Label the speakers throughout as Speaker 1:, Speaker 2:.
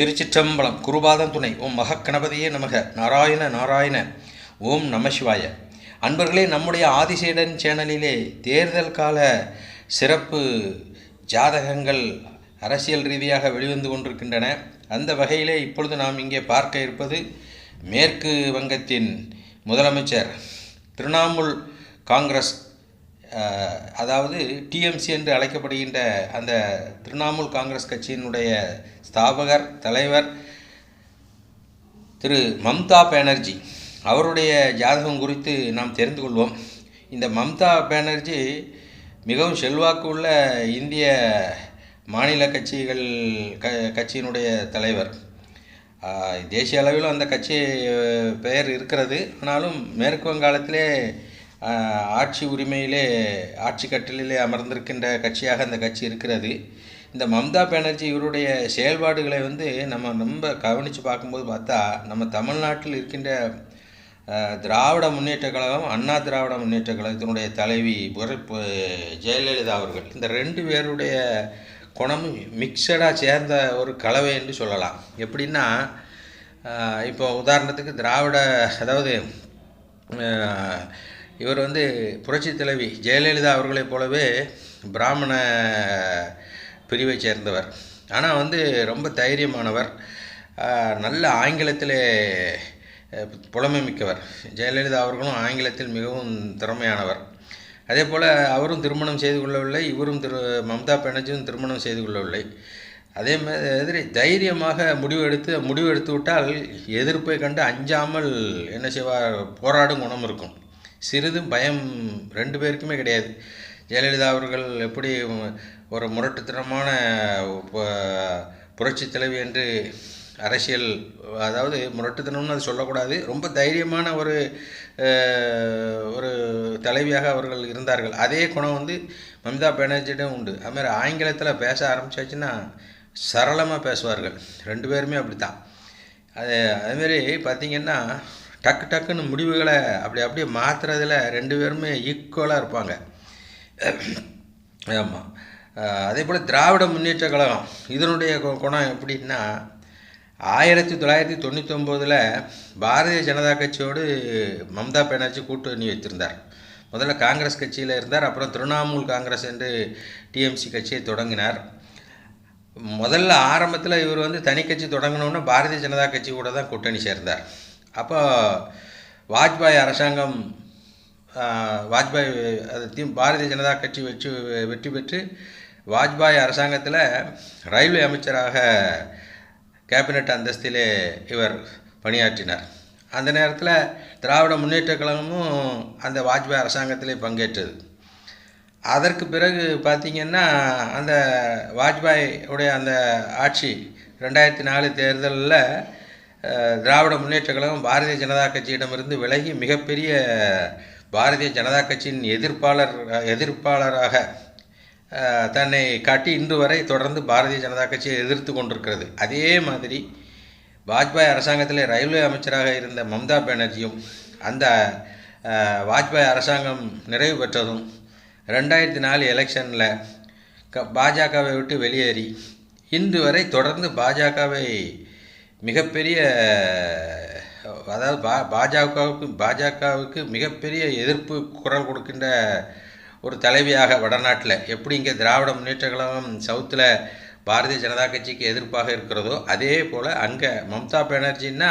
Speaker 1: திருச்சிற்றம்பலம் குருபாதம் துணை. ஓம் மகக்கணபதியே நமக. நாராயண நாராயண. ஓம் நமசிவாய அன்பர்களே நம்முடைய ஆதிசேடன் சேனலிலே தேர்தல் கால சிறப்பு ஜாதகங்கள் அரசியல் ரீதியாக வெளிவந்து கொண்டிருக்கின்றன. அந்த வகையிலே இப்பொழுது நாம் இங்கே பார்க்க இருப்பது மேற்கு வங்கத்தின் முதலமைச்சர் திரிணாமுல் காங்கிரஸ் அதாவது டிஎம்சி என்று அழைக்கப்படுகின்ற அந்த திரிணாமுல் காங்கிரஸ் கட்சியினுடைய ஸ்தாபகர் தலைவர் திரு மம்தா பேனர்ஜி. அவருடைய ஜாதகம் குறித்து நாம் தெரிந்து கொள்வோம். இந்த மம்தா பேனர்ஜி மிகவும் செல்வாக்கு உள்ள இந்திய மாநில கட்சிகள் க கட்சியினுடைய தலைவர். தேசிய அளவிலும் அந்த கட்சி பெயர் இருக்கிறது. ஆனாலும் மேற்கு வங்காளத்திலே ஆட்சி உரிமையிலே ஆட்சி கட்டிலே அமர்ந்திருக்கின்ற கட்சியாக அந்த கட்சி இருக்கிறது. இந்த மம்தா பானர்ஜி இவருடைய செயல்பாடுகளை வந்து நம்ம ரொம்ப கவனித்து பார்க்கும்போது பார்த்தா நம்ம தமிழ்நாட்டில் இருக்கின்ற திராவிட முன்னேற்ற கழகம் அண்ணா திராவிட முன்னேற்ற கழகத்தினுடைய தலைவி பிறப்பு ஜெயலலிதா அவர்கள். இந்த ரெண்டு பேருடைய குணமும் மிக்சடாக சேர்ந்த ஒரு கலவை என்று சொல்லலாம். எப்படின்னா இப்போ உதாரணத்துக்கு திராவிட அதாவது இவர் வந்து புரட்சி தலைவி ஜெயலலிதா அவர்களைப் போலவே பிராமண பிரிவை சேர்ந்தவர். ஆனால் வந்து ரொம்ப தைரியமானவர். நல்ல ஆங்கிலத்திலே புலமை மிக்கவர். ஜெயலலிதா அவர்களும் ஆங்கிலத்தில் மிகவும் திறமையானவர். அதே போல் அவரும் திருமணம் செய்து கொள்ளவில்லை இவரும் திரு மம்தா பானர்ஜியும் திருமணம் செய்து கொள்ளவில்லை. அதே மாதிரி தைரியமாக முடிவெடுத்து முடிவெடுத்து விட்டால் எதிர்ப்பை கண்டு அஞ்சாமல் என்ன செய்வார்? போராடும் குணம் இருக்கும். சிறிதும் பயம் ரெண்டு பேருக்குமே கிடையாது. ஜெயலலிதா அவர்கள் எப்படி ஒரு முரட்டுத்தனமான புரட்சி தலைவி என்று அரசியல் அதாவது முரட்டுத்தனம்னு அது சொல்லக்கூடாது. ரொம்ப தைரியமான ஒரு ஒரு தலைவியாக அவர்கள் இருந்தார்கள். அதே குணம் வந்து மம்தா பானர்ஜியிடம் உண்டு. அதுமாதிரி ஆங்கிலத்தில் பேச ஆரம்பிச்சாச்சுன்னா சரளமாக பேசுவார்கள். ரெண்டு பேருமே அப்படித்தான். அது அதுமாரி பார்த்திங்கன்னா டக்கு டக்குன்னு முடிவுகளை அப்படி அப்படியே மாற்றுறதுல ரெண்டு பேருமே ஈக்குவலாக இருப்பாங்க. ஆமாம் அதே போல் திராவிட முன்னேற்ற கழகம் இதனுடைய கு- குணம் எப்படின்னா ஆயிரத்தி தொள்ளாயிரத்தி தொண்ணூத்தொம்போதில் பாரதிய ஜனதா கட்சியோடு மம்தா பானர்ஜி கூட்டணி வைத்திருந்தார். முதல்ல காங்கிரஸ் கட்சியில் இருந்தார் அப்புறம் திரிணாமுல் காங்கிரஸ் என்று டிஎம்சி கட்சியை தொடங்கினார். முதல்ல ஆரம்பத்தில் இவர் வந்து தனி கட்சி தொடங்கினோன்னா பாரதிய ஜனதா கட்சி கூட தான் கூட்டணி சேர்ந்தார். அப்போ வாஜ்பாய் அரசாங்கம் வாஜ்பாய் அது தி பாரதிய ஜனதா கட்சி வெற்றி வெற்றி பெற்று வாஜ்பாய் அரசாங்கத்தில் ரயில்வே அமைச்சராக கேபினட் அந்தஸ்திலே இவர் பணியாற்றினார். அந்த நேரத்தில் திராவிட முன்னேற்ற கழகமும் அந்த வாஜ்பாய் அரசாங்கத்திலே பங்கேற்றது. அதற்கு பிறகு பார்த்திங்கன்னா அந்த வாஜ்பாய் உடைய அந்த ஆட்சி ரெண்டாயிரத்தி நாலு தேர்தலில் திராவிட முன்னேற்ற கழகம் பாரதிய ஜனதா கட்சியிடமிருந்து விலகி மிகப்பெரிய பாரதிய ஜனதா கட்சியின் எதிர்ப்பாளர் எதிர்ப்பாளராக தன்னை காட்டி இன்று வரை தொடர்ந்து பாரதிய ஜனதா கட்சியை எதிர்த்து கொண்டிருக்கிறது. அதே மாதிரி வாஜ்பாய் அரசாங்கத்தில் ரயில்வே அமைச்சராக இருந்த மம்தா பானர்ஜியும் அந்த வாஜ்பாய் அரசாங்கம் நிறைவு பெற்றதும் ரெண்டாயிரத்தி நாலு எலெக்ஷனில் க பாஜகவை விட்டு வெளியேறி இன்று வரை தொடர்ந்து பாஜகவை மிகப்பெரிய அதாவது பா பாஜகவுக்கு பாஜகவுக்கு மிகப்பெரிய எதிர்ப்பு குரல் கொடுக்கின்ற ஒரு தலைவியாக வடநாட்டில் எப்படி இங்கே திராவிட முன்னேற்ற கழகம் சவுத்தில் பாரதிய ஜனதா கட்சிக்கு எதிர்ப்பாக இருக்கிறதோ அதே போல் அங்கே மம்தா பானர்ஜின்னா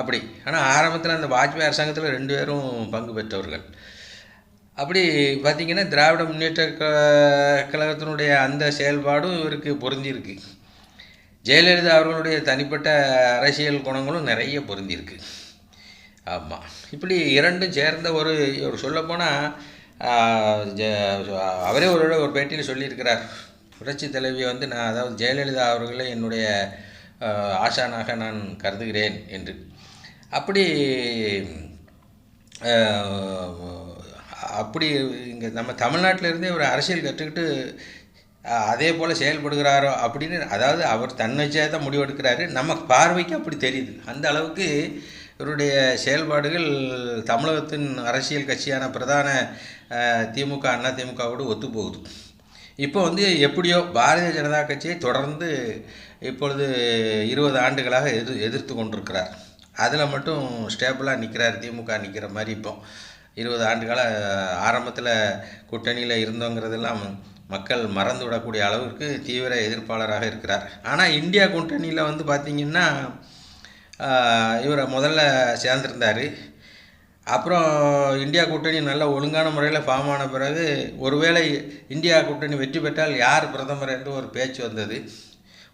Speaker 1: அப்படி. ஆனால் ஆரம்பத்தில் அந்த வாஜ்பாய் அரசாங்கத்தில் ரெண்டு பேரும் பங்கு பெற்றவர்கள். அப்படி பார்த்திங்கன்னா திராவிட முன்னேற்ற க கழகத்தினுடைய அந்த செயல்பாடும் இவருக்கு பொருந்தியிருக்கு. ஜெயலலிதா அவர்களுடைய தனிப்பட்ட அரசியல் குணங்களும் நிறைய பொருந்தியிருக்கு. ஆமாம் இப்படி இரண்டும் சேர்ந்த ஒரு ஒரு சொல்லப்போனால் அவரே ஒரு ஒரு பேட்டியில் சொல்லியிருக்கிறார். புரட்சி தலைவியை வந்து நான் அதாவது ஜெயலலிதா அவர்களை என்னுடைய ஆசானாக நான் கருதுகிறேன் என்று. அப்படி அப்படி இங்கே நம்ம தமிழ்நாட்டிலேருந்தே ஒரு அரசியல் கற்றுக்கிட்டு அதே போல் செயல்படுகிறாரோ அப்படின்னு அதாவது அவர் தன்னிச்சையாக தான் முடிவெடுக்கிறாரு. நம்ம பார்வைக்கு அப்படி தெரியுது. அந்த அளவுக்கு இவருடைய செயல்பாடுகள் தமிழகத்தின் அரசியல் கட்சியான பிரதான திமுக அண்ணா திமுகவோடு ஒத்து போகுது இப்போ வந்து எப்படியோ பாரதிய ஜனதா கட்சியை தொடர்ந்து இப்பொழுது இருபது ஆண்டுகளாக எதிர் எதிர்த்து கொண்டிருக்கிறார். அதில் மட்டும் ஸ்டேபிளாக நிற்கிறார் திமுக நிற்கிற மாதிரி இப்போ. இருபது ஆண்டுகளாக ஆரம்பத்தில் கூட்டணியில் இருந்தோங்கிறதெல்லாம் மக்கள் மறந்து விடக்கூடிய அளவிற்கு தீவிர எதிர்ப்பாளராக இருக்கிறார். ஆனால் இந்தியா கூட்டணியில் வந்து பார்த்திங்கன்னா இவரை முதல்ல சேர்ந்துருந்தார். அப்புறம் இந்தியா கூட்டணி நல்ல ஒழுங்கான முறையில் ஃபார்ம் ஆன பிறகு ஒருவேளை இந்தியா கூட்டணி வெற்றி பெற்றால் யார் பிரதமர் என்று ஒரு பேச்சு வந்தது.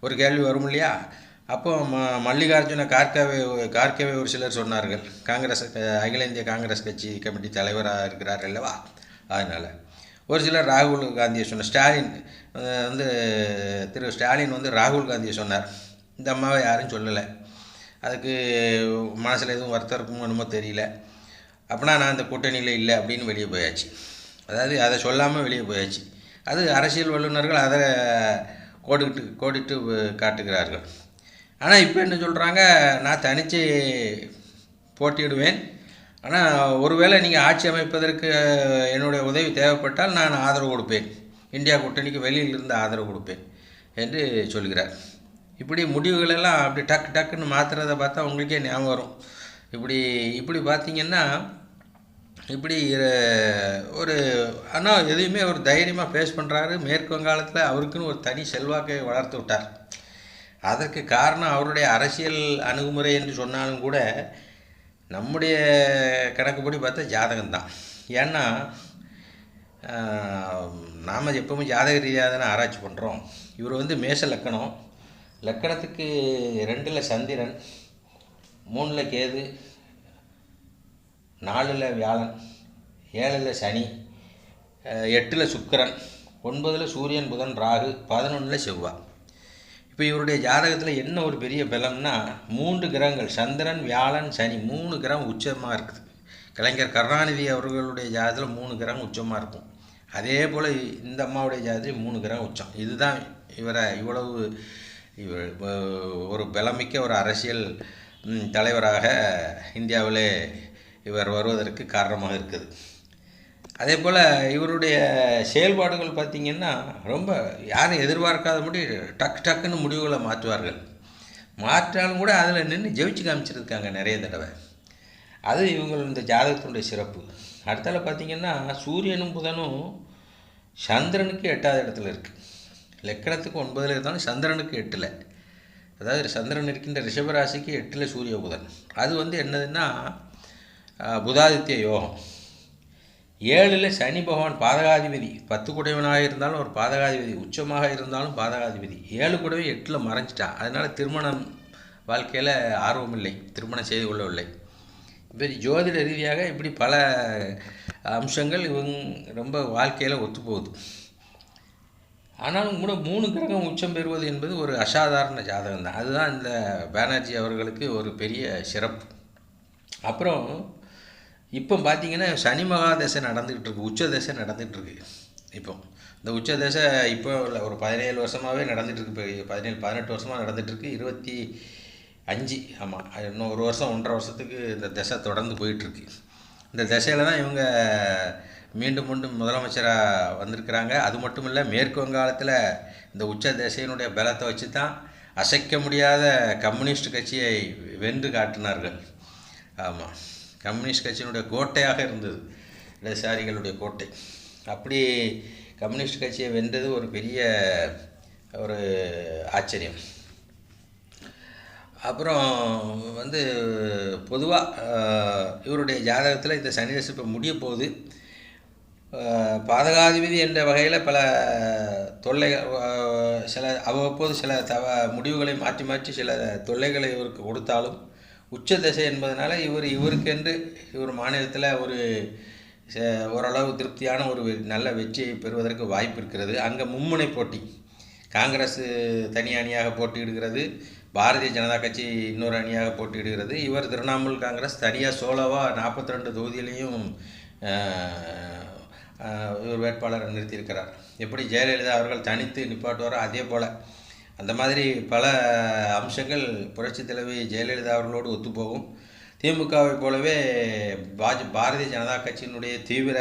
Speaker 1: ஒரு கேள்வி வரும் இல்லையா? அப்போ ம மல்லிகார்ஜுன கார்கவே கார்கவே ஒரு சிலர் சொன்னார்கள். காங்கிரஸ் அகில இந்திய காங்கிரஸ் கட்சி கமிட்டி தலைவராக இருக்கிறார் அல்லவா? அதனால் ஒரு சிலர் ராகுல் காந்தியை சொன்னார். ஸ்டாலின் வந்து திரு ஸ்டாலின் வந்து ராகுல் காந்தியை சொன்னார். இந்த அம்மாவை யாரும் சொல்லலை. அதுக்கு மனசில் எதுவும் வருத்தம் இருக்குமோ என்னமோ தெரியல. அப்படின்னா நான் அந்த கூட்டணியில் இல்லை அப்படின்னு வெளியே போயாச்சு. அதாவது அதை சொல்லாமல் வெளியே போயாச்சு. அது அரசியல் வல்லுநர்கள் அதை கோடிட்டு கோடிட்டு காட்டுகிறார்கள். ஆனால் இப்போ என்ன சொல்கிறாங்க நான் தனித்து போட்டியிடுவேன். ஆனால் ஒருவேளை நீங்கள் ஆட்சி அமைப்பதற்கு என்னுடைய உதவி தேவைப்பட்டால் நான் ஆதரவு கொடுப்பேன். இந்தியா கூட்டணிக்கு வெளியில் இருந்து ஆதரவு கொடுப்பேன் என்று சொல்கிறார். இப்படி முடிவுகளெல்லாம் அப்படி டக்கு டக்குன்னு மாற்றுறதை பார்த்தா உங்களுக்கே ஞாபகம் வரும். இப்படி இப்படி பார்த்தீங்கன்னா இப்படி ஒரு ஆனால் எதையுமே ஒரு தைரியமாக ஃபேஸ் பண்ணுறாரு மேற்கு வங்காளத்தில் அவருக்குன்னு ஒரு தனி செல்வாக்கை வளர்த்து விட்டார். அதற்கு காரணம் அவருடைய அரசியல் அணுகுமுறை என்று சொன்னாலும் கூட நம்முடைய கணக்குப்படி பார்த்தா ஜாதகம்தான். ஏன்னா நாம் எப்பவுமே ஜாதக ரீதியாக தானே ஆராய்ச்சி பண்ணுறோம் இவர் வந்து மேஷ லக்கணம். லக்கணத்துக்கு ரெண்டில் சந்திரன் மூணில் கேது நாலில் வியாழன் ஏழில் சனி எட்டில் சுக்கிரன் ஒன்பதில் சூரியன் புதன் ராகு பதினொன்றில் செவ்வாய் இப்போ இவருடைய ஜாதகத்தில் என்ன ஒரு பெரிய பலம்னா மூன்று கிரகங்கள் சந்திரன் வியாழன் சனி மூணு கிரகம் உச்சமாக இருக்குது. கலைஞர் கருணாநிதி அவர்களுடைய ஜாதகத்தில் மூணு கிரகம் உச்சமாக இருக்கும். அதே போல் இந்த அம்மாவுடைய ஜாதகத்தில் மூணு கிரகம் உச்சம். இதுதான் இவரை இவ்வளவு இவர் ஒரு பலமிக்க ஒரு அரசியல் தலைவராக இந்தியாவிலே இவர் வருவதற்கு காரணமாக இருக்குது. அதே போல் இவருடைய செயல்பாடுகள் பார்த்திங்கன்னா ரொம்ப யாரும் எதிர்பார்க்காதபடி டக் டக்குன்னு முடிவுகளை மாற்றுவார்கள். மாற்றாலும் கூட அதில் நின்று ஜெயிச்சு காமிச்சிருக்காங்க நிறைய தடவை. அது இவங்க இந்த ஜாதகத்தினுடைய சிறப்பு. அடுத்தால பார்த்திங்கன்னா சூரியனும் புதனும் சந்திரனுக்கு எட்டாவது இடத்துல இருக்குது லக்கணத்துக்கு ஒன்பதில் இருந்தாலும் சந்திரனுக்கு எட்டில். அதாவது சந்திரன் இருக்கின்ற ரிஷபராசிக்கு எட்டில் சூரிய புதன். அது வந்து என்னதுன்னா புதாதித்ய யோகம். ஏழில் சனி பகவான் பாதகாதிபதி. பத்து குடைவனாக இருந்தாலும் ஒரு பாதகாதிபதி. உச்சமாக இருந்தாலும் பாதகாதிபதி. ஏழு குடவை எட்டில் மறைஞ்சிட்டான் அதனால் திருமணம் வாழ்க்கையில் ஆர்வம் இல்லை. திருமணம் செய்து கொள்ளவில்லை இப்படி ஜோதிட ரீதியாக இப்படி பல அம்சங்கள் இவங்க ரொம்ப வாழ்க்கையில் ஒத்துப்போகுது. ஆனாலும் கூட மூணு கிரகம் உச்சம் பெறுவது என்பது ஒரு அசாதாரண ஜாதகம் தான் அதுதான் இந்த பானர்ஜி அவர்களுக்கு ஒரு பெரிய சிறப்பு. அப்புறம் இப்போ பார்த்தீங்கன்னா சனி மகா தசை நடந்துக்கிட்டு இருக்கு உச்ச தசை நடந்துகிட்டு இருக்கு. இப்போ இந்த உச்ச தசை இப்போ இல்லை ஒரு பதினேழு வருஷமாகவே நடந்துகிட்டு இருக்கு. இப்போ பதினேழு பதினெட்டு வருஷமாக நடந்துகிட்ருக்கு இருபத்தி அஞ்சு ஆமாம் இன்னும் ஒரு வருஷம் ஒன்றரை வருஷத்துக்கு இந்த தசை தொடர்ந்து போயிட்டுருக்கு இந்த தசையில் தான் இவங்க மீண்டும் மீண்டும் முதலமைச்சராக வந்திருக்கிறாங்க. அது மட்டும் இல்லை மேற்கு வங்காளத்தில் இந்த உச்ச தசையினுடைய பலத்தை வச்சு தான் அசைக்க முடியாத கம்யூனிஸ்ட் கட்சியை வென்று காட்டினார்கள். ஆமாம் கம்யூனிஸ்ட் கட்சியினுடைய கோட்டையாக இருந்தது. இடதுசாரிகளுடைய கோட்டை. அப்படி கம்யூனிஸ்ட் கட்சியை வென்றது ஒரு பெரிய ஒரு ஆச்சரியம். அப்புறம் வந்து பொதுவாக இவருடைய ஜாதகத்தில் இந்த சனி தசை இப்போ முடிய போகுது. பாதகாதிபதி என்ற வகையில் பல தொல்லைகள் சில அவ்வப்போது சில தவ முடிவுகளை மாற்றி மாற்றி சில தொல்லைகளை இவருக்கு கொடுத்தாலும் உச்ச தசை என்பதனால இவர் இவருக்கென்று இவர் மாநிலத்தில் ஒரு ச- ஓரளவு திருப்தியான ஒரு வெ- நல்ல வெற்றியை பெறுவதற்கு வாய்ப்பு இருக்கிறது. அங்கே மும்முனை போட்டி. காங்கிரஸ் தனி அணியாக போட்டியிடுகிறது. பாரதிய ஜனதா கட்சி இன்னொரு அணியாக போட்டியிடுகிறது. இவர் திரிணாமுல் காங்கிரஸ் தனியாக சோலோவாக நாற்பத்தி ரெண்டு தொகுதியிலையும் இவர் வேட்பாளரை நிறுத்தியிருக்கிறார். எப்படி ஜெயலலிதா அவர்கள் தனித்து நிப்பாட்டுவாரோ அதே போல் அந்த மாதிரி பல அம்சங்கள் புரட்சித் தலைவி ஜெயலலிதா அவர்களோடு ஒத்துப்போகும். திமுகவை போலவே பாஜ பாரதிய ஜனதா கட்சியினுடைய தீவிர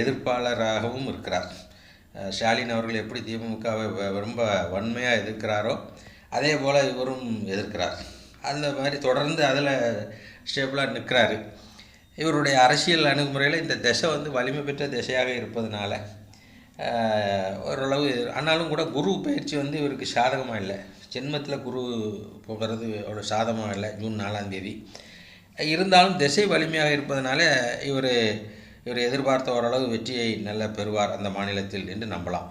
Speaker 1: எதிர்ப்பாளராகவும் இருக்கிறார். ஸ்டாலின் அவர்கள் எப்படி திமுகவை ரொம்ப வன்மையாக எதிர்க்கிறாரோ அதே போல் இவரும் எதிர்க்கிறார். அந்த மாதிரி தொடர்ந்து அதில் ஸ்டேபிளாக நிற்கிறாரு இவருடைய அரசியல் அணுகுமுறையில் இந்த திசை வந்து வலிமை பெற்ற திசையாக இருப்பதனால ஓரளவு ஆனாலும் கூட குரு பயிற்சி வந்து இவருக்கு சாதகமாக இல்லை. ஜென்மத்தில் குரு போகிறது அவ்வளோ சாதகமாக இல்லை ஜூன் நாலாம் தேதி. இருந்தாலும் திசை வலிமையாக இருப்பதனால இவர் இவர் எதிர்பார்த்த ஓரளவு வெற்றியை நல்ல பெறுவார் அந்த மாநிலத்தில் என்று நம்பலாம்.